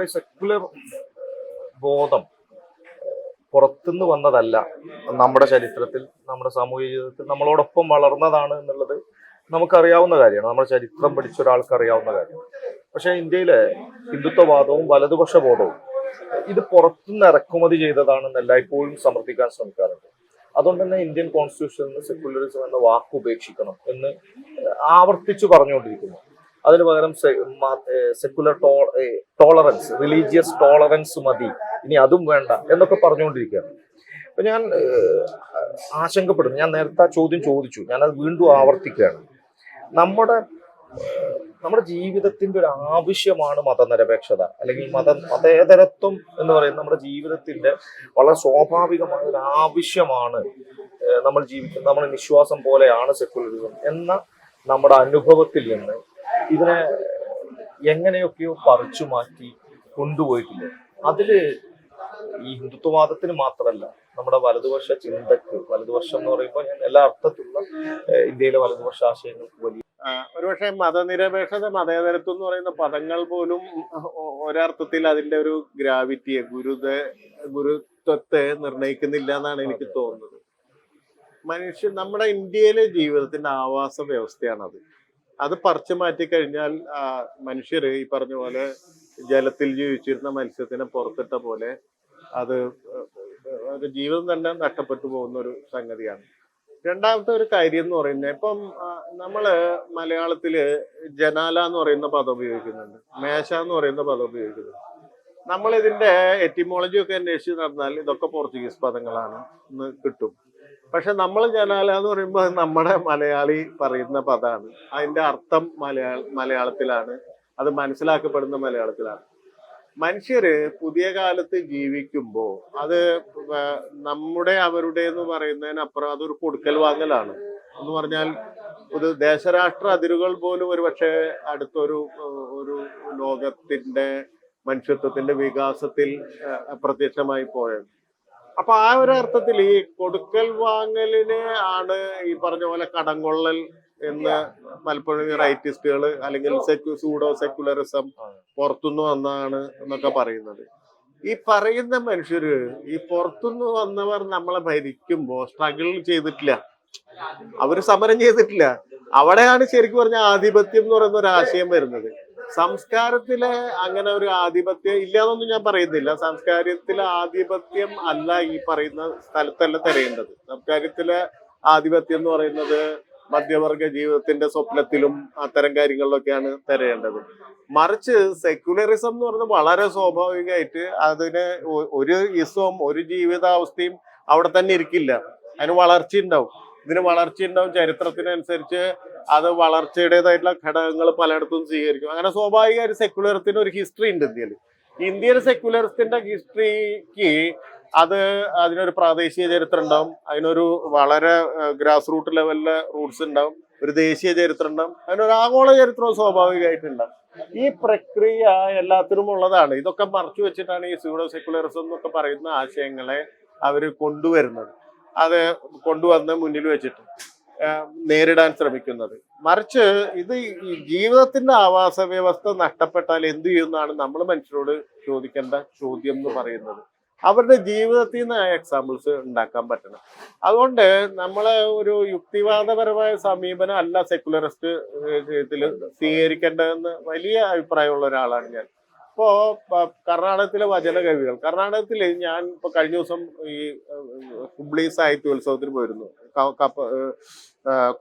നമ്മുടെ സെക്കുലർ ബോധം പുറത്തുനിന്ന് വന്നതല്ല നമ്മുടെ ചരിത്രത്തിൽ നമ്മുടെ സാമൂഹിക ജീവിതത്തിൽ നമ്മളോടൊപ്പം വളർന്നതാണ് എന്നുള്ളത് നമുക്കറിയാവുന്ന കാര്യമാണ്. നമ്മുടെ ചരിത്രം പഠിച്ച ഒരാൾക്ക് അറിയാവുന്ന കാര്യമാണ്. പക്ഷേ ഇന്ത്യയിലെ ഹിന്ദുത്വവാദവും വലതുപക്ഷ ബോധവും ഇത് പുറത്തുനിന്ന് ഇറക്കുമതി ചെയ്തതാണെന്ന് എല്ലായ്പ്പോഴും സമർത്ഥിക്കാൻ ശ്രമിക്കാറുണ്ട്. അതുകൊണ്ട് തന്നെ ഇന്ത്യൻ കോൺസ്റ്റിറ്റ്യൂഷനിൽ സെക്കുലറിസം എന്ന വാക്ക് ഉപേക്ഷിക്കണം എന്ന് ആവർത്തിച്ചു പറഞ്ഞുകൊണ്ടിരിക്കുന്നു. അതിന് പകരം സെക്കുലർ ടോളറൻസ് റിലീജിയസ് ടോളറൻസ് മതി. ഇനി അതും വേണ്ട എന്നൊക്കെ പറഞ്ഞുകൊണ്ടിരിക്കുകയാണ്. അപ്പൊ ഞാൻ ആശങ്കപ്പെടുന്നു. ഞാൻ നേരത്തെ ചോദ്യം ചോദിച്ചു. ഞാൻ അത് വീണ്ടും ആവർത്തിക്കുകയാണ്. നമ്മുടെ നമ്മുടെ ജീവിതത്തിന്റെ ഒരു ആവശ്യമാണ് മതനിരപേക്ഷത. അല്ലെങ്കിൽ മത മതേതരത്വം എന്ന് പറയുന്നത് നമ്മുടെ ജീവിതത്തിന്റെ വളരെ സ്വാഭാവികമായ ഒരു ആവശ്യമാണ്. നമ്മൾ ജീവിക്കുന്നത് നമ്മുടെ നിശ്വാസം പോലെയാണ് സെക്കുലറിസം എന്ന നമ്മുടെ അനുഭവത്തിൽ നിന്ന് ഇതിനെ എങ്ങനെയൊക്കെയോ പറിച്ചു മാറ്റി കൊണ്ടുപോയിട്ടില്ല? അതിൽ ഈ ഹിന്ദുത്വവാദത്തിന് മാത്രമല്ല നമ്മുടെ വലതുപക്ഷ ചിന്തക്ക് വലതുപക്ഷം എന്ന് പറയുമ്പോൾ ഞാൻ എല്ലാ അർത്ഥത്തിലുള്ള ഇന്ത്യയിലെ വലതുപക്ഷ ആശയങ്ങൾക്ക് വലിയ ഒരുപക്ഷെ മതനിരപേക്ഷത മതേതരത്വം എന്ന് പറയുന്ന പദങ്ങൾ പോലും ഒരർത്ഥത്തിൽ അതിന്റെ ഒരു ഗ്രാവിറ്റിയെ ഗുരുത ഗുരുത്വത്തെ നിർണയിക്കുന്നില്ല എന്നാണ് എനിക്ക് തോന്നുന്നത്. മനുഷ്യൻ നമ്മുടെ ഇന്ത്യയിലെ ജീവിതത്തിന്റെ ആവാസ വ്യവസ്ഥയാണത്. അത് പറിച്ചു മാറ്റി കഴിഞ്ഞാൽ മനുഷ്യർ ഈ പറഞ്ഞ പോലെ ജലത്തിൽ ജീവിച്ചിരുന്ന മത്സ്യത്തിനെ പുറത്തിട്ട പോലെ അത് ജീവിതം തന്നെ നഷ്ടപ്പെട്ടു പോകുന്ന ഒരു സംഗതിയാണ്. രണ്ടാമത്തെ ഒരു കാര്യം എന്ന് പറയുന്നത് ഇപ്പം നമ്മൾ മലയാളത്തിൽ ജനാല എന്ന് പറയുന്ന പദം ഉപയോഗിക്കുന്നുണ്ട്. മേശ എന്ന് പറയുന്ന പദം ഉപയോഗിക്കുന്നുണ്ട് നമ്മൾ ഇതിന്റെ എറ്റിമോളജി ഒക്കെ അന്വേഷിച്ച് നടന്നാൽ ഇതൊക്കെ പോർച്ചുഗീസ് പദങ്ങളാണ് എന്ന് കിട്ടും. പക്ഷെ നമ്മൾ ജനാല എന്ന് പറയുമ്പോൾ നമ്മുടെ മലയാളി പറയുന്ന പദമാണ് അതിന്റെ അർത്ഥം മലയാള മലയാളത്തിലാണ്. അത് മനസ്സിലാക്കപ്പെടുന്ന മലയാളത്തിലാണ്. മനുഷ്യര് പുതിയ കാലത്ത് ജീവിക്കുമ്പോൾ അത് നമ്മുടെ അവരുടെ എന്ന് പറയുന്നതിനപ്പുറം അതൊരു കൊടുക്കൽ വാങ്ങലാണ്. എന്ന് പറഞ്ഞാൽ ഒരു ദേശരാഷ്ട്ര അതിരുകൾ പോലും ഒരു പക്ഷെ അടുത്തൊരു ഒരു ലോകത്തിന്റെ മനുഷ്യത്വത്തിന്റെ വികാസത്തിൽ അപ്രത്യക്ഷമായി പോയത്. അപ്പൊ ആ ഒരു അർത്ഥത്തിൽ ഈ കൊടുക്കൽ വാങ്ങലിനെ ആണ് ഈ പറഞ്ഞ പോലെ കടംകൊള്ളൽ എന്ന് പലപ്പോഴും റൈറ്റിസ്റ്റുകൾ അല്ലെങ്കിൽ സെക്യു സൂഡോ സെക്യുലറിസം പുറത്തുനിന്ന് വന്നാണ് എന്നൊക്കെ പറയുന്നത്. ഈ പറയുന്ന മനുഷ്യര് ഈ പുറത്തുനിന്ന് വന്നവർ നമ്മളെ ഭരിക്കുമ്പോ സ്ട്രഗിൾ ചെയ്തിട്ടില്ല. അവർ സമരം ചെയ്തിട്ടില്ല. അവിടെയാണ് ശരിക്കും പറഞ്ഞ ആധിപത്യം എന്ന് പറയുന്ന ഒരു ആശയം വരുന്നത്. സംസ്കാരത്തിലെ അങ്ങനെ ഒരു ആധിപത്യം ഇല്ലാന്നൊന്നും ഞാൻ പറയുന്നില്ല. സംസ്കാരത്തിലെ ആധിപത്യം അല്ല ഈ പറയുന്ന സ്ഥലത്തല്ല തിരയേണ്ടത്. സംസ്കാരത്തിലെ ആധിപത്യം എന്ന് പറയുന്നത് മധ്യവർഗ ജീവിതത്തിന്റെ സ്വപ്നത്തിലും അത്തരം കാര്യങ്ങളിലൊക്കെയാണ് തിരയേണ്ടത്. മറിച്ച് സെക്യുലറിസം എന്ന് പറയുന്നത് വളരെ സ്വാഭാവികമായിട്ട് അതിന് ഒരു ഇസവും ഒരു ജീവിതാവസ്ഥയും അവിടെ തന്നെ ഇരിക്കില്ല. അതിന് വളർച്ച ഉണ്ടാവും ഇതിന് വളർച്ച ഉണ്ടാവും ചരിത്രത്തിനനുസരിച്ച് അത് വളർച്ചയുടേതായിട്ടുള്ള ഘടകങ്ങൾ പലയിടത്തും സ്വീകരിക്കും. അങ്ങനെ സ്വാഭാവികമായിട്ട് സെക്യുലറിത്തിന് ഒരു ഹിസ്റ്ററി ഉണ്ട് ഇന്ത്യയിൽ. ഇന്ത്യൻ സെക്യുലറിസ്റ്റിന്റെ ഹിസ്റ്ററിക്ക് അത് അതിനൊരു പ്രാദേശിക ചരിത്രം ഉണ്ടാവും. അതിനൊരു വളരെ ഗ്രാസ് റൂട്ട് ലെവലിലെ റൂട്ട്സ് ഉണ്ടാവും. ഒരു ദേശീയ ചരിത്രം ഉണ്ടാവും. അതിനൊരു ആഗോള ചരിത്രവും സ്വാഭാവികമായിട്ടുണ്ടാവും ഈ പ്രക്രിയ എല്ലാത്തിനും ഉള്ളതാണ്. ഇതൊക്കെ മറച്ചു വെച്ചിട്ടാണ് ഈ സ്യൂഡോ സെക്യുലറിസം എന്നൊക്കെ പറയുന്ന ആശയങ്ങളെ അവർ കൊണ്ടുവരുന്നത്. അത് കൊണ്ടുവന്ന് മുന്നിൽ വെച്ചിട്ട്. നേരിടാൻ ശ്രമിക്കുന്നത്. മറിച്ച് ഇത് ഈ ജീവിതത്തിന്റെ ആവാസ വ്യവസ്ഥ നഷ്ടപ്പെട്ടാൽ എന്ത് ചെയ്യുമെന്നാണ് നമ്മൾ മനുഷ്യരോട് ചോദിക്കേണ്ട ചോദ്യം എന്ന് പറയുന്നത്. അവരുടെ ജീവിതത്തിൽ നിന്ന് എക്സാമ്പിൾസ് ഉണ്ടാക്കാൻ പറ്റണം. അതുകൊണ്ട് നമ്മൾ ഒരു യുക്തിവാദപരമായ സമീപനം അല്ല സെക്കുലറിസ്റ്റ് ഇതിൽ സ്വീകരിക്കേണ്ടതെന്ന് വലിയ അഭിപ്രായമുള്ള ഒരാളാണ് ഞാൻ. ഇപ്പോ കർണാടകത്തിലെ വചനകവികൾ കർണാടകത്തിൽ ഞാൻ ഇപ്പൊ കഴിഞ്ഞ ദിവസം ഈ ഹുബ്ലി സാഹിത്യോത്സവത്തിന് പോയിരുന്നു.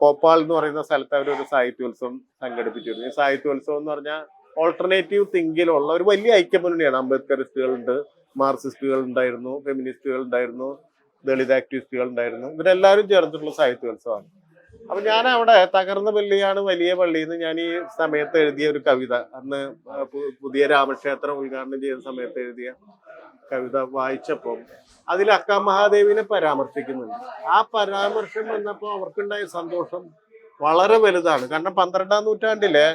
കോപ്പാൾ എന്ന് പറയുന്ന സ്ഥലത്ത് അവർ ഒരു സാഹിത്യോത്സവം സംഘടിപ്പിച്ചിരുന്നു. ഈ സാഹിത്യോത്സവം എന്ന് പറഞ്ഞാൽ ഓൾട്ടർനേറ്റീവ് തിങ്കിലുള്ള ഒരു വലിയ ഐക്യമുന്നണിയാണ്. അംബേദ്കറിസ്റ്റുകളുണ്ട് മാർക്സിസ്റ്റുകൾ ഉണ്ടായിരുന്നു ഫെമിനിസ്റ്റുകൾ ഉണ്ടായിരുന്നു ദളിത് ആക്ടിവിസ്റ്റുകൾ ഉണ്ടായിരുന്നു ഇവരെല്ലാവരും ചേർന്നിട്ടുള്ള സാഹിത്യോത്സവമാണ് അപ്പൊ ഞാൻ അവിടെ തകർന്ന പള്ളിയാണ് വലിയ പള്ളി എന്ന് ഞാൻ ഈ സമയത്ത് എഴുതിയ ഒരു കവിത. അന്ന് പുതിയ രാമക്ഷേത്രം ഉദ്ഘാടനം ചെയ്യുന്ന സമയത്ത് എഴുതിയ കവിത വായിച്ചപ്പോൾ അതിൽ അക്ക മഹാദേവിനെ പരാമർശിക്കുന്നുണ്ട്. ആ പരാമർശം വന്നപ്പോൾ അവർക്കുണ്ടായ സന്തോഷം വളരെ വലുതാണ്. കാരണം പന്ത്രണ്ടാം നൂറ്റാണ്ടിലെ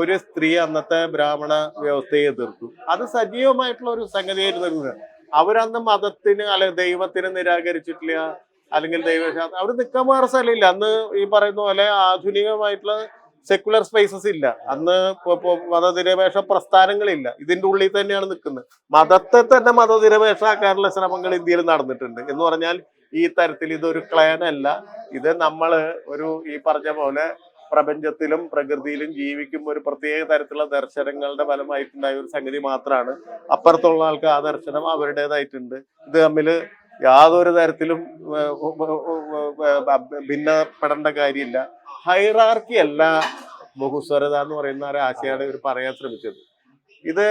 ഒരു സ്ത്രീ അന്നത്തെ ബ്രാഹ്മണ വ്യവസ്ഥയെ എതിർത്തു. അത് സജീവമായിട്ടുള്ള ഒരു സംഗതിയായിരുന്നു. അവരന്ന് മതത്തിന് അല്ലെ ദൈവത്തിന് നിരാകരിച്ചിട്ടില്ല. അല്ലെങ്കിൽ ദൈവശാസ്ത്രം അവർ നിൽക്കാൻ വേറെ സ്ഥലമില്ല. അന്ന് ഈ പറയുന്ന പോലെ ആധുനികമായിട്ടുള്ള സെക്കുലർ സ്പേസസ് ഇല്ല. അന്ന് മതനിരപേക്ഷ പ്രസ്ഥാനങ്ങളില്ല. ഇതിന്റെ ഉള്ളിൽ തന്നെയാണ് നിൽക്കുന്നത്. മതത്തെ തന്നെ മതനിരപേക്ഷമാക്കാനുള്ള ശ്രമങ്ങൾ ഇന്ത്യയിൽ നടന്നിട്ടുണ്ട്. എന്ന് പറഞ്ഞാൽ ഈ തരത്തിൽ ഇതൊരു ക്ലാൻ അല്ല. ഇത് നമ്മൾ ഒരു ഈ പറഞ്ഞ പോലെ പ്രപഞ്ചത്തിലും പ്രകൃതിയിലും ജീവിക്കുമ്പോൾ ഒരു പ്രത്യേക തരത്തിലുള്ള ദർശനങ്ങളുടെ ഫലമായിട്ടുണ്ടായ ഒരു സംഗതി മാത്രമാണ്. അപ്പുറത്തുള്ള ആൾക്ക് ആ ദർശനം അവരുടേതായിട്ടുണ്ട്. ഇത് തമ്മിൽ യാതൊരു തരത്തിലും ഭിന്നപ്പെടേണ്ട കാര്യമില്ല. ഹൈറാർക്കി അല്ല ബഹുസ്വരത എന്ന് പറയുന്ന ഒരു ആശയമാണ് ഇവർ പറയാൻ ശ്രമിച്ചത്. ഇത്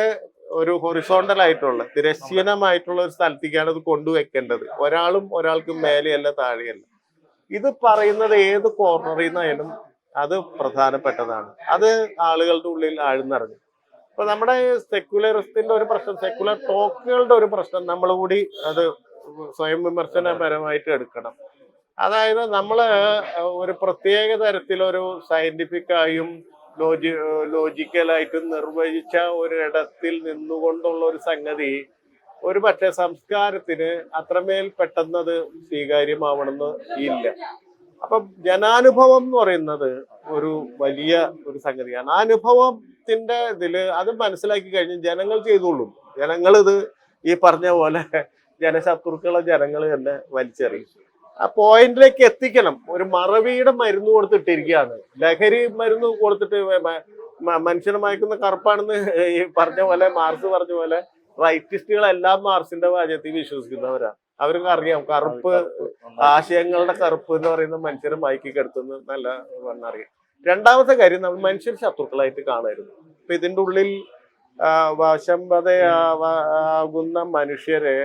ഒരു ഹൊറിസോണ്ടൽ ആയിട്ടുള്ള തിരശ്ചീനമായിട്ടുള്ള ഒരു സ്ഥലത്തേക്കാണ് ഇത് കൊണ്ടുവെക്കേണ്ടത്. ഒരാളും ഒരാൾക്കും മേലെയല്ല താഴെയല്ല. ഇത് പറയുന്നത് ഏത് കോർണറിൽ നിന്നായാലും അത് പ്രധാനപ്പെട്ടതാണ്. അത് ആളുകളുടെ ഉള്ളിൽ ആഴ്ന്നറിഞ്ഞു. ഇപ്പൊ നമ്മുടെ സെക്യുലറിസത്തിന്റെ ഒരു പ്രശ്നം സെക്യുലർ ടോക്കുകളുടെ ഒരു പ്രശ്നം നമ്മൾ കൂടി അത് സ്വയം വിമർശനപരമായിട്ട് എടുക്കണം. അതായത് നമ്മൾ ഒരു പ്രത്യേക തരത്തിലൊരു സയന്റിഫിക്കായും ലോജി ലോജിക്കലായിട്ടും നിർവചിച്ച ഒരിടത്തിൽ നിന്നുകൊണ്ടുള്ള ഒരു സംഗതി ഒരു പക്ഷേ സംസ്കാരത്തിന് അത്രമേൽ പെട്ടെന്നത് സ്വീകാര്യമാവണമെന്ന് ഇല്ല. അപ്പം ജനാനുഭവം എന്ന് പറയുന്നത് ഒരു വലിയ ഒരു സംഗതിയാണ് ആ അനുഭവത്തിന്റെ ഇതിൽ അത് മനസ്സിലാക്കി കഴിഞ്ഞ് ജനങ്ങൾ ചെയ്തോളും. ജനങ്ങൾ ഇത് ഈ പറഞ്ഞ പോലെ ജനശത്രുക്കളെ ജനങ്ങൾ തന്നെ വലിച്ചെറിയും. ആ പോയിന്റിലേക്ക് എത്തിക്കണം. ഒരു മറവിയുടെ മരുന്ന് കൊടുത്തിട്ടിരിക്കുകയാണ്. ലഹരി മരുന്ന് കൊടുത്തിട്ട് മനുഷ്യനെ മയക്കുന്ന കറുപ്പാണെന്ന് ഈ പറഞ്ഞ പോലെ മാർസ് പറഞ്ഞ പോലെ റൈറ്റിസ്റ്റുകളെല്ലാം മാർസിന്റെ വാചകത്തിൽ വിശ്വസിക്കുന്നവരാ. അവർക്ക് അറിയാം കറുപ്പ് ആശയങ്ങളുടെ കറുപ്പ് എന്ന് പറയുന്ന മനുഷ്യരെ മയക്കി കിടത്തുന്ന നല്ല വണ്ണറിയാം രണ്ടാമത്തെ കാര്യം നമ്മൾ മനുഷ്യർ ശത്രുക്കളായിട്ട് കാണരുത്. അപ്പൊ ഇതിന്റെ ഉള്ളിൽ ആ, വശംവതയാകുന്ന മനുഷ്യരെ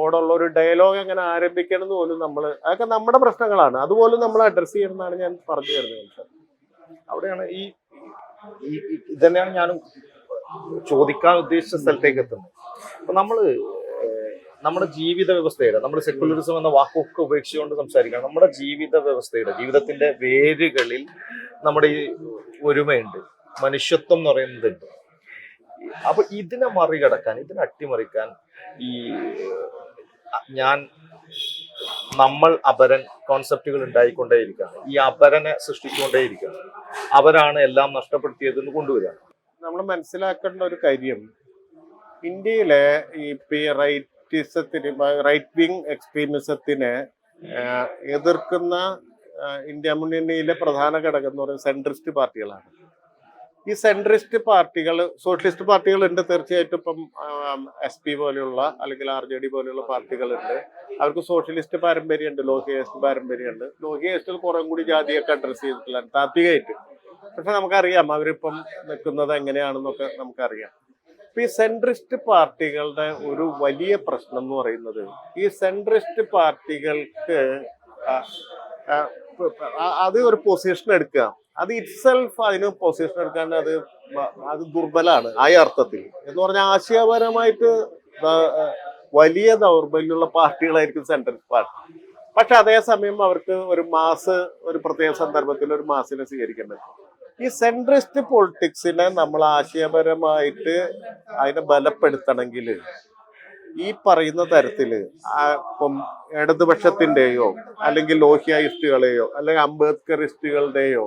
ഓടുള്ള ഒരു ഡയലോഗ് എങ്ങനെ ആരംഭിക്കണം എന്ന് പോലും നമ്മൾ അതൊക്കെ നമ്മുടെ പ്രശ്നങ്ങളാണ്. അതുപോലും നമ്മൾ അഡ്രസ് ചെയ്യണമെന്നാണ് ഞാൻ പറഞ്ഞു തരുന്നത് അവിടെയാണ് ഈ ഇതന്നെയാണ് ഞാനും ചോദിക്കാൻ ഉദ്ദേശിച്ച സ്ഥലത്തേക്ക് എത്തുന്നത്. അപ്പൊ നമ്മൾ നമ്മുടെ ജീവിത വ്യവസ്ഥയുടെ നമ്മൾ സെക്യുലറിസം എന്ന വാക്കൊക്കെ ഉപേക്ഷിച്ചുകൊണ്ട് സംസാരിക്കണം. നമ്മുടെ ജീവിത വ്യവസ്ഥയുടെ ജീവിതത്തിന്റെ വേരുകളിൽ നമ്മുടെ ഈ ഒരുമയുണ്ട്. മനുഷ്യത്വം എന്ന് പറയുന്നതുണ്ട് അപ്പൊ ഇതിനെ മറികടക്കാൻ ഇതിനെ അട്ടിമറിക്കാൻ ഈ ഞാൻ നമ്മൾ അപരൻ കോൺസെപ്റ്റുകൾ ഉണ്ടായിക്കൊണ്ടേയിരിക്കുകയാണ്. ഈ അപരനെ സൃഷ്ടിച്ചുകൊണ്ടേയിരിക്കുകയാണ്. അവരാണ് എല്ലാം നഷ്ടപ്പെടുത്തിയതെന്ന് കൊണ്ടുവരിക നമ്മൾ മനസ്സിലാക്കേണ്ട ഒരു കാര്യം ഇന്ത്യയിലെ ഈ റൈറ്റിസത്തിന് റൈറ്റ് വിങ് എക്സ്ട്രീമിസത്തിനെ എതിർക്കുന്ന ഇന്ത്യ മുന്നണിയിലെ പ്രധാന ഘടകം എന്ന് പറയുന്നത് സെൻട്രിസ്റ്റ് പാർട്ടികളാണ്. ഈ സെൻട്രിസ്റ്റ് പാർട്ടികൾ സോഷ്യലിസ്റ്റ് പാർട്ടികളുണ്ട് തീർച്ചയായിട്ടും ഇപ്പം എസ് പി പോലെയുള്ള അല്ലെങ്കിൽ ആർ ജെ ഡി പോലെയുള്ള പാർട്ടികളുണ്ട്. അവർക്ക് സോഷ്യലിസ്റ്റ് പാരമ്പര്യമുണ്ട് ലോഹിയസ്റ്റ് പാരമ്പര്യമുണ്ട്. ലോഹിയസ്റ്റിൽ കുറേ കൂടി ജാതിയൊക്കെ അഡ്രസ്സ് ചെയ്തിട്ടില്ല താത്വികമായിട്ട്. പക്ഷെ നമുക്കറിയാം അവരിപ്പം നിൽക്കുന്നത് എങ്ങനെയാണെന്നൊക്കെ നമുക്കറിയാം. ഈ സെൻട്രിസ്റ്റ് പാർട്ടികളുടെ ഒരു വലിയ പ്രശ്നം എന്ന് പറയുന്നത് ഈ സെൻട്രിസ്റ്റ് പാർട്ടികൾക്ക് അത് ഒരു പൊസിഷൻ എടുക്കുക. അത് ഇറ്റ്സെൽഫ് അതിന് പൊസിഷൻ എടുക്കാൻ അത് അത് ദുർബലമാണ് ആ അർത്ഥത്തിൽ. എന്ന് പറഞ്ഞാൽ ആശയപരമായിട്ട് വലിയ ദൗർബല്യമുള്ള പാർട്ടികളായിരിക്കും സെൻട്രൽ പാർട്ടി പക്ഷെ അതേസമയം അവർക്ക് ഒരു മാസ് ഒരു പ്രത്യേക സന്ദർഭത്തിൽ ഒരു മാസിനെ സ്വീകരിക്കേണ്ടത്. ഈ സെൻട്രിസ്റ്റ് പൊളിറ്റിക്സിനെ നമ്മൾ ആശയപരമായിട്ട് അതിനെ ബലപ്പെടുത്തണമെങ്കിൽ ഈ പറയുന്ന തരത്തിൽ ഇപ്പം ഇടതുപക്ഷത്തിന്റെയോ അല്ലെങ്കിൽ ലോഹ്യായിസ്റ്റുകളെയോ അല്ലെങ്കിൽ അംബേദ്കറിസ്റ്റുകളുടെയോ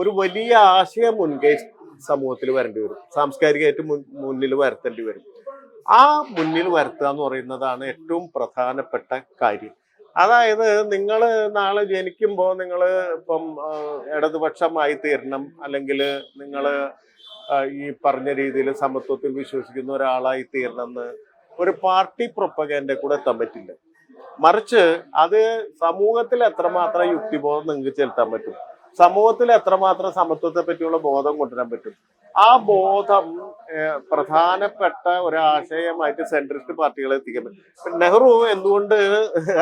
ഒരു വലിയ ആശയം മുൻകൈ സമൂഹത്തിൽ വരേണ്ടി വരും. സാംസ്കാരികമായിട്ട് മുന്നിൽ വരുത്തേണ്ടി വരും. ആ മുന്നിൽ വരുത്തുക എന്ന് പറയുന്നതാണ് ഏറ്റവും പ്രധാനപ്പെട്ട കാര്യം. അതായത് നിങ്ങൾ നാളെ ജനിക്കുമ്പോൾ നിങ്ങൾ ഇപ്പം ഇടതുപക്ഷമായി തീരണം അല്ലെങ്കിൽ നിങ്ങൾ ഈ പറഞ്ഞ രീതിയിൽ സമത്വത്തിൽ വിശ്വസിക്കുന്ന ഒരാളായി തീരണം എന്ന് ഒരു പാർട്ടി പ്രൊപ്പഗന്റെ കൂടെ എത്താൻ പറ്റില്ല. മറിച്ച് അത് സമൂഹത്തിൽ എത്രമാത്രം യുക്തിബോധം നിങ്ങൾക്ക് ചെലുത്താൻ പറ്റും? സമൂഹത്തിൽ എത്രമാത്രം സമത്വത്തെ പറ്റിയുള്ള ബോധം കൊണ്ടുവരാൻ പറ്റും? ആ ബോധം പ്രധാനപ്പെട്ട ഒരാശയമായിട്ട് സെൻട്രിസ്റ്റ് പാർട്ടികളെ എത്തിക്കാൻ പറ്റും. നെഹ്റു എന്തുകൊണ്ട്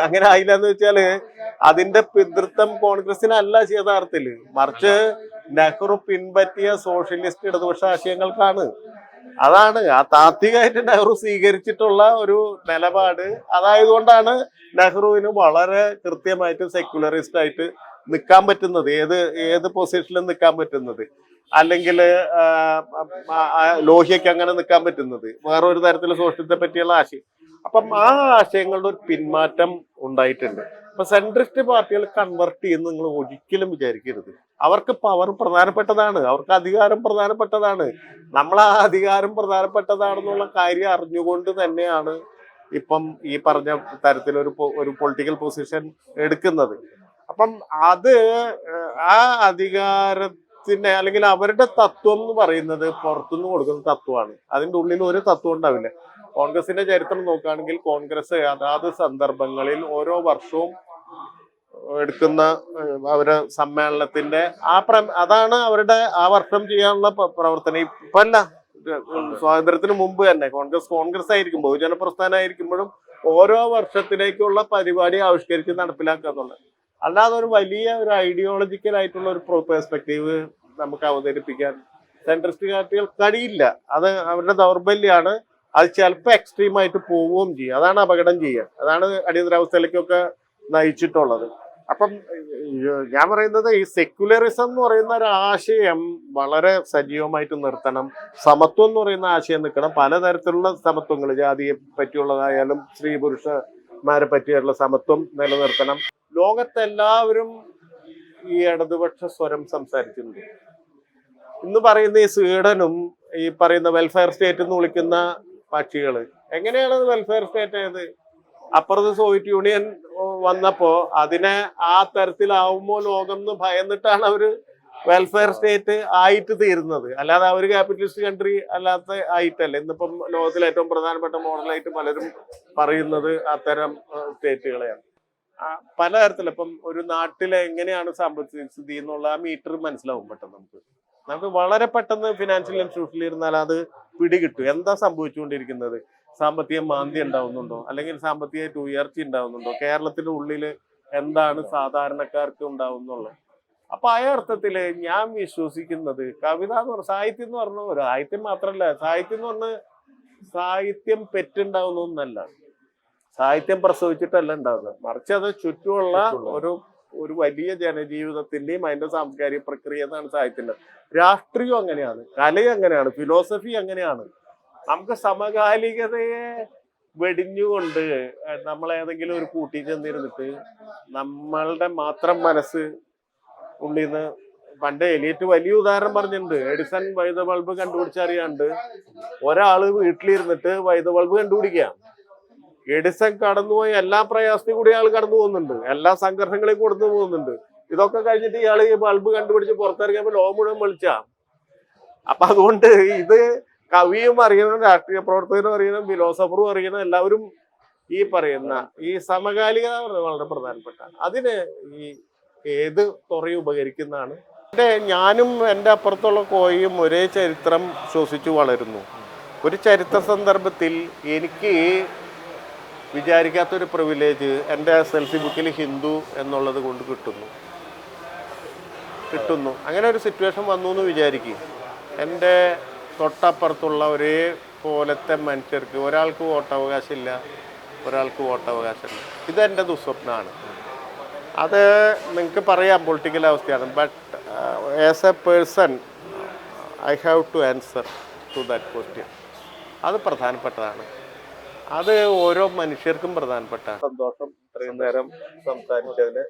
അങ്ങനെ ആയില്ല എന്ന് വെച്ചാൽ അതിന്റെ പിതൃത്വം കോൺഗ്രസിനല്ല യഥാർത്ഥത്തിൽ മറിച്ച് നെഹ്റു പിൻപറ്റിയ സോഷ്യലിസ്റ്റ് ഇടതുപക്ഷ ആശയങ്ങൾക്കാണ്. അതാണ്. ആ താത്വികമായിട്ട് നെഹ്റു സ്വീകരിച്ചിട്ടുള്ള ഒരു നിലപാട്. അതായതുകൊണ്ടാണ് നെഹ്റുവിന് വളരെ കൃത്യമായിട്ട് സെക്യുലറിസ്റ്റ് ആയിട്ട് നിൽക്കാൻ പറ്റുന്നത്? ഏത് ഏത് പൊസിഷനിലും നിൽക്കാൻ പറ്റുന്നത്? അല്ലെങ്കിൽ ലോഹ്യക്ക് അങ്ങനെ നിൽക്കാൻ പറ്റുന്നത്? വേറൊരു തരത്തിൽ സോഷ്യലിത്തെ പറ്റിയുള്ള ആശയം. അപ്പം ആ ആശയങ്ങളുടെ ഒരു പിന്മാറ്റം ഉണ്ടായിട്ടുണ്ട്. അപ്പൊ സെൻട്രിസ്റ്റ് പാർട്ടികൾ കൺവെർട്ട് ചെയ്യുന്ന നിങ്ങൾ ഒരിക്കലും വിചാരിക്കരുത്. അവർക്ക് പവർ പ്രധാനപ്പെട്ടതാണ്. അവർക്ക് അധികാരം പ്രധാനപ്പെട്ടതാണ്. നമ്മൾ ആ അധികാരം പ്രധാനപ്പെട്ടതാണെന്നുള്ള കാര്യം അറിഞ്ഞുകൊണ്ട് തന്നെയാണ് ഇപ്പം ഈ പറഞ്ഞ തരത്തിലൊരു ഒരു പൊളിറ്റിക്കൽ പൊസിഷൻ എടുക്കുന്നത്. അപ്പം അത് ആ അധികാരത്തിന്റെ അല്ലെങ്കിൽ അവരുടെ തത്വം എന്ന് പറയുന്നത് പുറത്തുനിന്ന് കൊടുക്കുന്ന തത്വമാണ്. അതിന്റെ ഉള്ളിൽ ഒരു തത്വം ഉണ്ടാവില്ല. കോൺഗ്രസിന്റെ ചരിത്രം നോക്കുകയാണെങ്കിൽ കോൺഗ്രസ് അതാത് സന്ദർഭങ്ങളിൽ ഓരോ വർഷവും എടുക്കുന്ന അവരെ സമ്മേളനത്തിന്റെ ആ പ്ര അതാണ് അവരുടെ ആ വർഷം ചെയ്യാനുള്ള പ്രവർത്തനം. ഇപ്പൊ അല്ല സ്വാതന്ത്ര്യത്തിന് മുമ്പ് തന്നെ കോൺഗ്രസ് കോൺഗ്രസ് ആയിരിക്കും ബഹുജന പ്രസ്ഥാനമായിരിക്കുമ്പോഴും ഓരോ വർഷത്തിലേക്കുള്ള പരിപാടി ആവിഷ്കരിച്ച് നടപ്പിലാക്കുക എന്നുള്ളത്. അല്ലാതെ ഒരു വലിയ ഒരു ഐഡിയോളജിക്കൽ ആയിട്ടുള്ള ഒരു പെർസ്പെക്റ്റീവ് നമുക്ക് അവതരിപ്പിക്കാൻ സെൻട്രിസ്റ്റ് പാർട്ടികൾ കഴിയില്ല. അത് അവരുടെ ദൗർബല്യമാണ് അത് ചിലപ്പോൾ എക്സ്ട്രീം ആയിട്ട് പോവുകയും ചെയ്യും. അതാണ് അപകടം ചെയ്യുക. അതാണ് അടിയന്തരാവസ്ഥയിലേക്കൊക്കെ നയിച്ചിട്ടുള്ളത്. അപ്പം ഞാൻ പറയുന്നത് ഈ സെക്യുലറിസം എന്ന് പറയുന്ന ഒരു ആശയം വളരെ സജീവമായിട്ട് നിർത്തണം. സമത്വം എന്ന് പറയുന്ന ആശയം നിൽക്കണം. പലതരത്തിലുള്ള സമത്വങ്ങൾ ജാതിയെ പറ്റിയുള്ളതായാലും സ്ത്രീ പുരുഷന്മാരെ പറ്റിയുള്ള സമത്വം നിലനിർത്തണം. ലോകത്തെല്ലാവരും ഈ ഇടതുപക്ഷ സ്വരം സംസാരിച്ചിട്ടുണ്ട്. ഇന്ന് പറയുന്ന ഈ സ്വീഡനും ഈ പറയുന്ന വെൽഫെയർ സ്റ്റേറ്റ് എന്ന് വിളിക്കുന്ന കക്ഷികൾ എങ്ങനെയാണ് വെൽഫെയർ സ്റ്റേറ്റ് ആയത്? അപ്പുറത്ത് സോവിയറ്റ് യൂണിയൻ വന്നപ്പോ അതിനെ ആ തരത്തിലാവുമ്പോൾ ലോകം എന്ന് ഭയന്നിട്ടാണ് അവർ വെൽഫെയർ സ്റ്റേറ്റ് ആയിട്ട് തീരുന്നത്. അല്ലാതെ അവർ ക്യാപിറ്റലിസ്റ്റ് കൺട്രി അല്ലാത്ത ആയിട്ടല്ല. ഇന്നിപ്പം ലോകത്തിലെ ഏറ്റവും പ്രധാനപ്പെട്ട മോഡലായിട്ട് പലരും പറയുന്നത് അത്തരം സ്റ്റേറ്റുകളെയാണ് ഇപ്പം ഒരു നാട്ടിലെ എങ്ങനെയാണ് സാമ്പത്തിക സ്ഥിതി എന്നുള്ള ആ മീറ്റർ മനസ്സിലാവും പെട്ടെന്ന് നമുക്ക്. നമുക്ക് വളരെ പെട്ടെന്ന് ഫിനാൻഷ്യൽ ഇൻസ്റ്റിറ്റ്യൂഷനിൽ ഇരുന്നാൽ അത് പിടികിട്ടും. എന്താ സംഭവിച്ചുകൊണ്ടിരിക്കുന്നത്? സാമ്പത്തിക മാന്ദ്യം ഉണ്ടാവുന്നുണ്ടോ? അല്ലെങ്കിൽ സാമ്പത്തിക ഉയർച്ച ഉണ്ടാവുന്നുണ്ടോ? കേരളത്തിന്റെ ഉള്ളിൽ എന്താണ് സാധാരണക്കാർക്ക് ഉണ്ടാവുന്നുള്ളത്? അപ്പൊ ആ അർത്ഥത്തിൽ ഞാൻ വിശ്വസിക്കുന്നത് കവിത എന്ന് പറഞ്ഞ സാഹിത്യം എന്ന് പറഞ്ഞ സാഹിത്യം മാത്രല്ല സാഹിത്യം എന്ന് പറഞ്ഞ സാഹിത്യം പെറ്റുണ്ടാവുന്ന ഒന്നല്ല സാഹിത്യം പ്രസവിച്ചിട്ടല്ല ഉണ്ടാവുന്നത്. മറിച്ച് അത് ചുറ്റുമുള്ള. ഒരു ഒരു വലിയ ജനജീവിതത്തിന്റെയും അതിന്റെ സാംസ്കാരിക പ്രക്രിയ എന്നാണ് സാഹിത്യത്തിന്റെ രാഷ്ട്രീയം അങ്ങനെയാണ് കലയും അങ്ങനെയാണ് ഫിലോസഫി അങ്ങനെയാണ്. നമുക്ക് സമകാലികതയെ വെടിഞ്ഞുകൊണ്ട് നമ്മൾ ഏതെങ്കിലും ഒരു കൂട്ടി ചെന്നിരുന്നിട്ട് നമ്മളുടെ മാത്രം മനസ്സ് ഉള്ളിൽ നിന്ന് പണ്ട് എലിയറ്റ് വലിയ ഉദാഹരണം പറഞ്ഞിട്ടുണ്ട്. എഡിസൺ വൈദ്യുത ബൾബ് കണ്ടുപിടിച്ചറിയാണ്ട് ഒരാൾ വീട്ടിലിരുന്നിട്ട് വൈദ്യുത ബൾബ് കണ്ടുപിടിക്കുക എഡിസൺ കടന്നുപോയ എല്ലാ പ്രയാസത്തിൽ കൂടി ആൾ കടന്നു പോകുന്നുണ്ട്. എല്ലാ സംഘർഷങ്ങളെയും കൊടുത്തു പോകുന്നുണ്ട്. ഇതൊക്കെ കഴിഞ്ഞിട്ട് ഇയാൾ ഈ ബൾബ് കണ്ടുപിടിച്ച് പുറത്തിറങ്ങിയപ്പോൾ ലോ മുഴുവൻ വിളിച്ച അപ്പൊ അതുകൊണ്ട് ഇത് കവിയും അറിയണം രാഷ്ട്രീയ പ്രവർത്തകരും അറിയണം ഫിലോസഫറും അറിയണം എല്ലാവരും ഈ പറയുന്ന ഈ സമകാലികത വളരെ പ്രധാനപ്പെട്ട അതിന് ഈ ഏത് തുറയും ഉപകരിക്കുന്നതാണ്? എന്റെ ഞാനും എന്റെ അപ്പുറത്തുള്ള കോയും ഒരേ ചരിത്രം ശ്വസിച്ചു വളരുന്നു. ഒരു ചരിത്ര സന്ദർഭത്തിൽ എനിക്ക് വിചാരിക്കാത്തൊരു പ്രിവിലേജ് എന്റെ എസ് എൽ സി ബുക്കിൽ ഹിന്ദു എന്നുള്ളത് കൊണ്ട് കിട്ടുന്നു. കിട്ടുന്നു. അങ്ങനെ ഒരു സിറ്റുവേഷൻ വന്നു എന്ന് വിചാരിക്കും. എന്റെ തൊട്ടപ്പുറത്തുള്ള ഒരേ പോലത്തെ മനുഷ്യർക്ക് ഒരാൾക്ക് വോട്ടവകാശമില്ല ഒരാൾക്ക് വോട്ടവകാശമില്ല. ഇതെന്റെ ദുസ്വപ്നമാണ് അത് നിങ്ങൾക്ക് പറയാം പൊളിറ്റിക്കൽ അവസ്ഥയാണ്. But as a person I have to answer to that question അത് പ്രധാനപ്പെട്ടതാണ്. അത് ഓരോ മനുഷ്യർക്കും പ്രധാനപ്പെട്ട സന്തോഷം. ഇത്രയും നേരം സംസാരിച്ചതിന്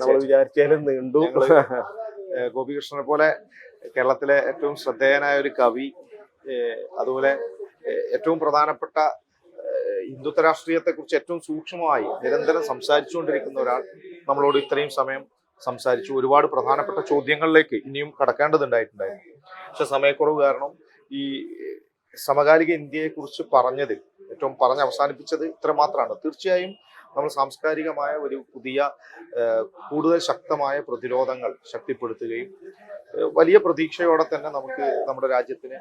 നമ്മൾ വിചാരിച്ചാലും നീണ്ടു. ഗോപികൃഷ്ണനെ പോലെ കേരളത്തിലെ ഏറ്റവും ശ്രദ്ധേയനായ ഒരു കവി അതുപോലെ ഏറ്റവും പ്രധാനപ്പെട്ട ഹിന്ദുത്വ രാഷ്ട്രീയത്തെ കുറിച്ച് ഏറ്റവും സൂക്ഷ്മമായി നിരന്തരം സംസാരിച്ചുകൊണ്ടിരിക്കുന്ന ഒരാൾ നമ്മളോട് ഇത്രയും സമയം സംസാരിച്ചു. ഒരുപാട് പ്രധാനപ്പെട്ട ചോദ്യങ്ങളിലേക്ക് ഇനിയും കടക്കേണ്ടതുണ്ടായിട്ടുണ്ടായിരുന്നു. പക്ഷെ സമയക്കുറവ് കാരണം ഈ സമകാലിക ഇന്ത്യയെ കുറിച്ച് പറഞ്ഞത് ഏറ്റവും പറഞ്ഞ് അവസാനിപ്പിച്ചത് ഇത്ര മാത്രമാണ് തീർച്ചയായും നമ്മൾ സാംസ്കാരികമായ ഒരു പുതിയ കൂടുതൽ ശക്തമായ പ്രതിരോധങ്ങൾ ശക്തിപ്പെടുത്തുകയും വലിയ പ്രതീക്ഷയോടെ തന്നെ നമുക്ക് നമ്മുടെ രാജ്യത്തിന്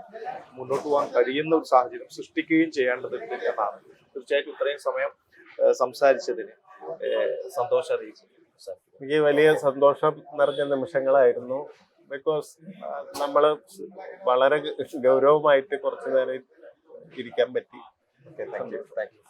മുന്നോട്ട് പോകാൻ കഴിയുന്ന ഒരു സാഹചര്യം സൃഷ്ടിക്കുകയും ചെയ്യേണ്ടതുണ്ട് എന്നാണ്. തീർച്ചയായിട്ടും ഇത്രയും സമയം സംസാരിച്ചതിന് സന്തോഷം അറിയിച്ചു. എനിക്ക് വലിയ സന്തോഷം നിറഞ്ഞ നിമിഷങ്ങളായിരുന്നു. ബിക്കോസ് നമ്മൾ വളരെ ഗൗരവമായിട്ട് കുറച്ചു നേരം ഇരിക്കാൻ പറ്റി. Okay thank you thank you